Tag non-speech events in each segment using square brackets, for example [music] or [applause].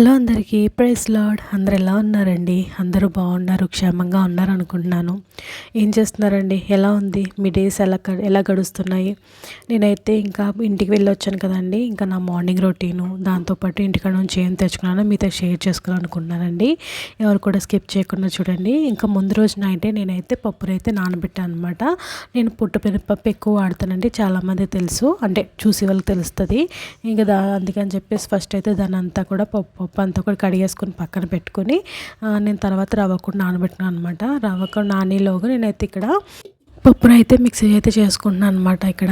Hello అందరికీ price lord అందరు ఎలా ఉన్నారండి? అందరూ బాగున్నారు క్షేమంగా ఉన్నారు అనుకుంటున్నాను ఏం చేస్తున్నారండి? ఎలా ఉంది? మీ డేస్ ఎలా ఎలా గడుస్తున్నాయి? నేనైతే ఇంకా ఇంటికి వెళ్ళొచ్చాను కదండి. ఇంకా నా మార్నింగ్ రొటీను దాంతోపాటు ఇంటికాడ నుంచి ఏం తెచ్చుకున్నానో మీతో షేర్ చేసుకోవాలనుకుంటున్నానండి. ఎవరు కూడా స్కిప్ చేయకుండా చూడండి. ఇంకా ముందు రోజు నైటే నేనైతే పప్పునైతే నానబెట్టాను అనమాట నేను పుట్టపెనపప్పు ఎక్కువ వాడతానండి చాలామంది తెలుసు. అంటే చూసి వాళ్ళకి తెలుస్తుంది. ఇంకా దా అందుకని చెప్పేసి ఫస్ట్ అయితే దాని అంతా కూడా పప్పు పప్పు అంతా కూడా కడిగేసుకొని పక్కన పెట్టుకొని నేను తర్వాత రవ్వ కూడా నానబెట్టినాను అనమాట రవ్వ కూడా నానేలోగా నేనైతే ఇక్కడ పప్పునైతే మిక్సీ అయితే చేసుకుంటున్నాను అనమాట ఇక్కడ.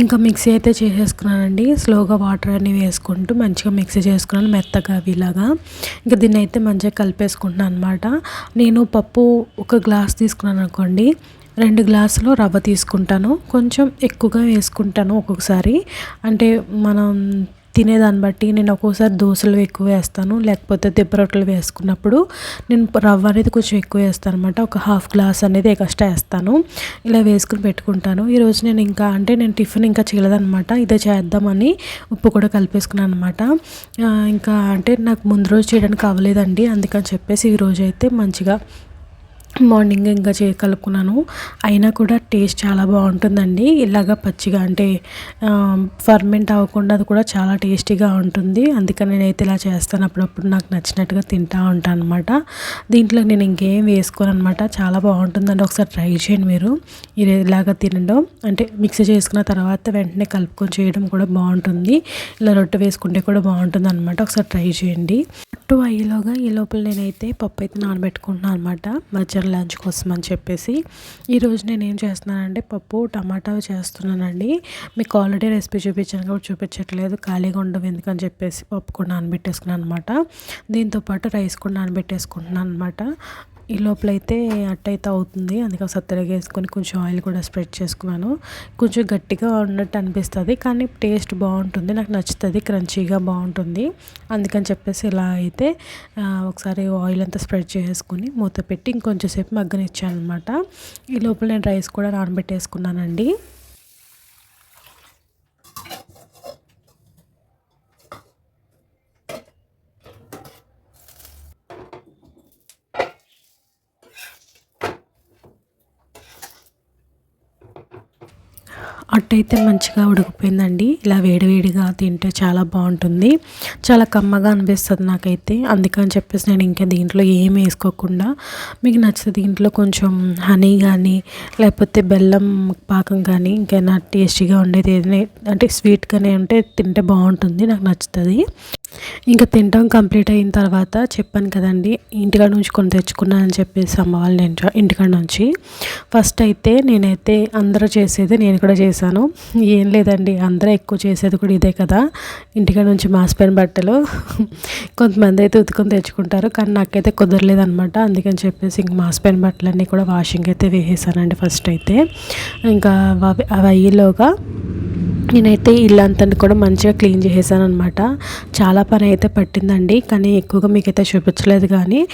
ఇంకా మిక్సీ అయితే చేసేసుకున్నానండి. స్లోగా వాటర్ అన్ని వేసుకుంటూ మంచిగా మిక్సీ చేసుకున్నాను మెత్తగా ఇలాగా. ఇంకా దీన్ని అయితే మంచిగా కలిపేసుకుంటున్నాను అనమాట నేను పప్పు ఒక గ్లాస్ తీసుకున్నాను అనుకోండి. రెండు గ్లాసులు రవ్వ తీసుకుంటాను. కొంచెం ఎక్కువగా వేసుకుంటాను ఒక్కొక్కసారి. అంటే మనం తినేదాన్ని బట్టి నేను ఒక్కోసారి దోశలు ఎక్కువ వేస్తాను లేకపోతే దెబ్బ రొట్టెలు వేసుకున్నప్పుడు నేను రవ్వ అనేది కొంచెం ఎక్కువ వేస్తాను అనమాట ఒక హాఫ్ గ్లాస్ అనేది ఎక్స్ట్రా వేస్తాను. ఇలా వేసుకుని పెట్టుకుంటాను. ఈరోజు నేను ఇంకా అంటే నేను టిఫిన్ ఇంకా చేయలేదనమాట ఇదే చేద్దామని ఉప్పు కూడా కలిపేసుకున్నాను అనమాట ఇంకా అంటే నాకు ముందు రోజు చేయడానికి అవ్వలేదండి. అందుకని చెప్పేసి ఈరోజు అయితే మంచిగా మార్నింగ్ ఇంకా చే కలుపుకున్నాను. అయినా కూడా టేస్ట్ చాలా బాగుంటుందండి. ఇలాగ పచ్చిగా అంటే ఫర్మెంట్ అవ్వకుండా అది కూడా చాలా టేస్టీగా ఉంటుంది. అందుకని నేనైతే ఇలా చేస్తాను. అప్పుడప్పుడు నాకు నచ్చినట్టుగా తింటూ ఉంటాను అనమాట దీంట్లో నేను ఇంకేం వేసుకోను అనమాట చాలా బాగుంటుందండి. ఒకసారి ట్రై చేయండి మీరు. ఇలాగ తినడం. అంటే మిక్సీ చేసుకున్న తర్వాత వెంటనే కలుపుకొని చేయడం కూడా బాగుంటుంది. ఇలా రొట్టె వేసుకుంటే కూడా బాగుంటుంది అనమాట ఒకసారి ట్రై చేయండి. టూ అయ్యేలోగా ఈ లోపల నేనైతే పప్పు అయితే నానబెట్టుకుంటున్నాను అనమాట మధ్యాహ్నం లంచ్ కోసం అని చెప్పేసి. ఈరోజు నేను ఏం చేస్తున్నానంటే పప్పు టమాటా చేస్తున్నానండి. మీకు ఆల్రెడీ రెసిపీ చూపించాను కాబట్టి చూపించట్లేదు. ఖాళీగా ఉండవు ఎందుకని చెప్పేసి పప్పు కూడా నానబెట్టేసుకున్నాను అనమాట దీంతోపాటు రైస్ కూడా నానబెట్టేసుకుంటున్నాను అనమాట ఈ లోపల అయితే అట్టయితే అవుతుంది. అందుకే సత్తరగా వేసుకొని కొంచెం ఆయిల్ కూడా స్ప్రెడ్ చేసుకున్నాను. కొంచెం గట్టిగా ఉన్నట్టు అనిపిస్తుంది కానీ టేస్ట్ బాగుంటుంది. నాకు నచ్చుతుంది క్రంచీగా బాగుంటుంది. అందుకని చెప్పేసి ఇలా అయితే ఒకసారి ఆయిల్ అంతా స్ప్రెడ్ చేసుకుని మూత పెట్టి ఇంకొంచెంసేపు మగ్గనిచ్చాను అనమాట ఈ లోపల నేను రైస్ కూడా నానబెట్టేసుకున్నానండి. అట్టయితే మంచిగా ఉడికిపోయిందండి. ఇలా వేడివేడిగా తింటే చాలా బాగుంటుంది. చాలా కమ్మగా అనిపిస్తుంది నాకైతే. అందుకని చెప్పేసి నేను ఇంకా దీంట్లో ఏం వేసుకోకుండా మీకు నచ్చితే దీంట్లో కొంచెం హనీ కానీ లేకపోతే బెల్లం పాకం కానీ ఇంకైనా టేస్టీగా ఉండేది ఏదైనా అంటే స్వీట్గానే ఉంటే తింటే బాగుంటుంది. నాకు నచ్చుతుంది. ఇంకా తినడం కంప్లీట్ అయిన తర్వాత చెప్పాను కదండి ఇంటికాడ నుంచి కొన్ని తెచ్చుకున్నానని చెప్పేసి అమ్మ వాళ్ళు నేను ఇంటికాడ నుంచి. ఫస్ట్ అయితే నేనైతే అందరూ చేసేది నేను కూడా చేశాను. ఏం లేదండి అందరూ ఎక్కువ చేసేది కూడా ఇదే కదా. ఇంటికాడ నుంచి మాసిపోయిన బట్టలు [laughs] కొంతమంది అయితే ఉతుకొని తెచ్చుకుంటారు కానీ నాకైతే కుదరలేదనమాట అందుకని చెప్పేసి ఇంక మాసిపోయిన బట్టలన్నీ కూడా వాషింగ్ అయితే వేసేసానండి ఫస్ట్ అయితే. ఇంకా అవి అయ్యేలోగా నేనైతే ఇల్లంతా కూడా మంచిగా క్లీన్ చేసేసాను అనమాట చాలా పని అయితే పట్టిందండి కానీ ఎక్కువగా మీకు అయితే చూపించలేదు కానీ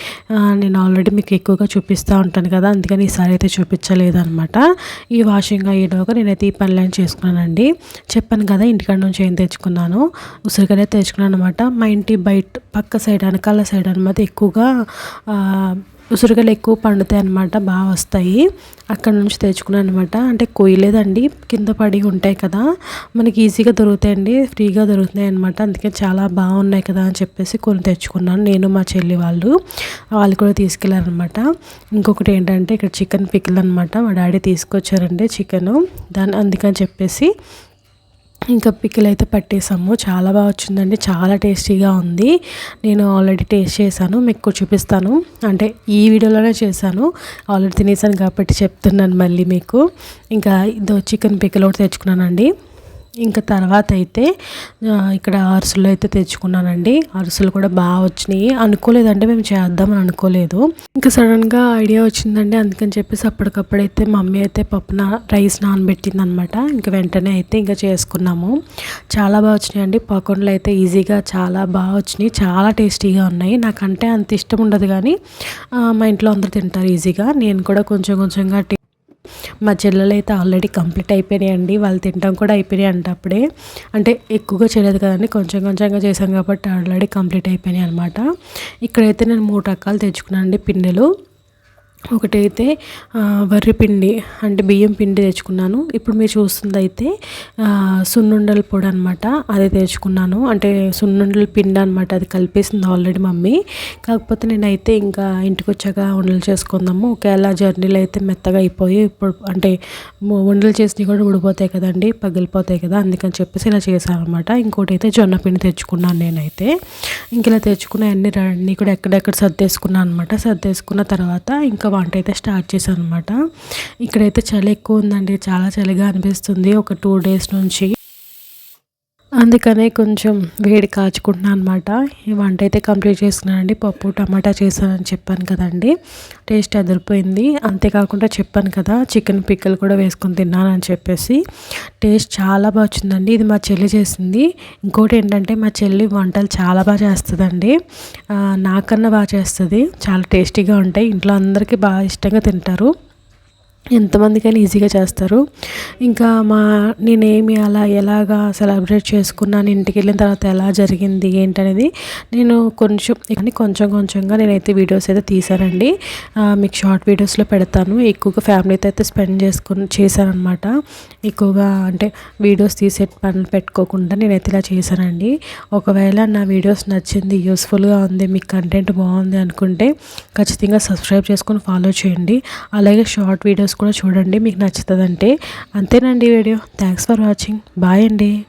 నేను ఆల్రెడీ మీకు ఎక్కువగా చూపిస్తూ ఉంటాను కదా అందుకని ఈసారి అయితే చూపించలేదు అనమాట ఈ వాషింగ్ అయ్యేలోగా నేనైతే ఈ పనులను చేసుకున్నానండి. చెప్పాను కదా ఇంటికాడ నుంచి ఏం తెచ్చుకున్నాను ఉసిరికాయ తెచ్చుకున్నాను అనమాట మా ఇంటి బయట పక్క సైడ్ వెనకాల సైడ్ అనమాట ఎక్కువగా ఉసిరికలు ఎక్కువ పండుతాయి అనమాట బాగా వస్తాయి. అక్కడ నుంచి తెచ్చుకున్నాను అనమాట అంటే కొయ్యలేదండి కింద పడి ఉంటాయి కదా. మనకి ఈజీగా దొరుకుతాయండి ఫ్రీగా దొరుకుతాయి అనమాట అందుకే చాలా బాగున్నాయి కదా అని చెప్పేసి కొన్ని తెచ్చుకున్నాను నేను మా చెల్లి వాళ్ళు. వాళ్ళు కూడా తీసుకెళ్ళారనమాట ఇంకొకటి ఏంటంటే ఇక్కడ చికెన్ పికిల్ అనమాట మా డాడీ తీసుకొచ్చారండి చికెను. దాని అందుకని చెప్పేసి ఇంకా పికిల్ అయితే పట్టేసాము. చాలా బాగా వచ్చిందండి. చాలా టేస్టీగా ఉంది. నేను ఆల్రెడీ టేస్ట్ చేశాను. మీకు చూపిస్తాను. అంటే ఈ వీడియోలోనే చేశాను. ఆల్రెడీ తినేసాను కాబట్టి చెప్తున్నాను మళ్ళీ మీకు. ఇంకా ఇదో చికెన్ పికిల్ ఒకటి తెచ్చుకున్నానండి. ఇంకా తర్వాత అయితే ఇక్కడ అరిసెలు అయితే తెచ్చుకున్నానండి. అరిసెలు కూడా బాగా వచ్చినాయి. అనుకోలేదంటే మేము చేద్దామని అనుకోలేదు. ఇంకా సడన్గా ఐడియా వచ్చిందండి అందుకని చెప్పేసి అప్పటికప్పుడైతే మమ్మీ అయితే పప్పు నా రైస్ నానబెట్టింది అనమాట ఇంకా వెంటనే అయితే ఇంకా చేసుకున్నాము. చాలా బాగా వచ్చినాయండి. పకోడీలు అయితే ఈజీగా చాలా బాగా వచ్చినాయి. చాలా టేస్టీగా ఉన్నాయి. నాకంటే అంత ఇష్టం ఉండదు కానీ మా ఇంట్లో అందరూ తింటారు ఈజీగా. నేను కూడా కొంచెం కొంచెంగా మా చెల్లెలు అయితే ఆల్రెడీ కంప్లీట్ అయిపోయినాయండి. వాళ్ళు తినడం కూడా అయిపోయినాయి అంట అప్పుడే. అంటే ఎక్కువగా చేయలేదు కదండి. కొంచెం కొంచెంగా చేశాం కాబట్టి ఆల్రెడీ కంప్లీట్ అయిపోయినాయి అనమాట ఇక్కడైతే నేను మూడు రకాలు తెచ్చుకున్నాను అండి పిన్నెలు ఒకటైతే ఆ, వరి పిండి అంటే బియ్యం పిండి తెచ్చుకున్నాను. ఇప్పుడు మీరు చూస్తుంది అయితే సున్నుండల పొడి అనమాట అది తెచ్చుకున్నాను. అంటే సున్నుండల పిండి అనమాట అది కలిపేసింది ఆల్రెడీ మమ్మీ. కాకపోతే నేనైతే ఇంకా ఇంటికి వచ్చాక ఉండలు చేసుకుందాము. ఒకవేళ జర్నీలో అయితే మెత్తగా అయిపోయి ఇప్పుడు అంటే వండలు ఉండలు చేసినవి కూడా ఊడిపోతాయి కదండి పగిలిపోతాయి కదా అందుకని చెప్పేసి ఇలా చేశాను అనమాట ఇంకోటి అయితే జొన్న పిండి తెచ్చుకున్నాను నేనైతే. ఇంక ఇలా తెచ్చుకున్న అన్ని అన్నీ కూడా ఎక్కడెక్కడ సర్దేసుకున్నాను అనమాట సర్దేసుకున్న తర్వాత ఇంకా వంట అయితే స్టార్ట్ చేశాను అనమాట ఇక్కడైతే చలి ఎక్కువ ఉందండి. చాలా చలిగా అనిపిస్తుంది. ఒక టూ డేస్ నుంచి. అందుకనే కొంచెం వేడి కాచుకుంటున్నాను అనమాట ఈ వంట అయితే కంప్లీట్ చేసుకున్నానండి. పప్పు టమాటా చేశానని చెప్పాను కదండి. టేస్ట్ అదిరిపోయింది. అంతేకాకుండా చెప్పాను కదా చికెన్ పిక్కలు కూడా వేసుకొని తిన్నానని చెప్పేసి. టేస్ట్ చాలా బాగా వచ్చిందండి. ఇది మా చెల్లి చేసింది. ఇంకోటి ఏంటంటే మా చెల్లి వంటలు చాలా బాగా చేస్తుందండి. నాకన్నా బాగా చేస్తుంది. చాలా టేస్టీగా ఉంటాయి. ఇంట్లో అందరికీ బాగా ఇష్టంగా తింటారు. ఎంతమందికైనా ఈజీగా చేస్తారు. ఇంకా మా నేనేమి అలా ఎలాగా సెలబ్రేట్ చేసుకున్నాను ఇంటికి వెళ్ళిన తర్వాత ఎలా జరిగింది ఏంటనేది నేను కొంచెం కానీ కొంచెం కొంచెంగా నేనైతే వీడియోస్ అయితే తీసానండి మీకు షార్ట్ వీడియోస్లో పెడతాను. ఎక్కువగా ఫ్యామిలీతో అయితే స్పెండ్ చేసుకుని చేశానమాట ఎక్కువగా అంటే వీడియోస్ తీసే పనులు పెట్టుకోకుండా నేనైతే ఇలా చేశానండి. ఒకవేళ నా వీడియోస్ నచ్చింది యూస్ఫుల్గా ఉంది మీకు కంటెంట్ బాగుంది అనుకుంటే ఖచ్చితంగా సబ్స్క్రైబ్ చేసుకొని ఫాలో చేయండి. అలాగే షార్ట్ వీడియోస్ కూడా చూడండి మీకు నచ్చుతుందంటే. అంతేనండి video. Thanks for watching bye అండి.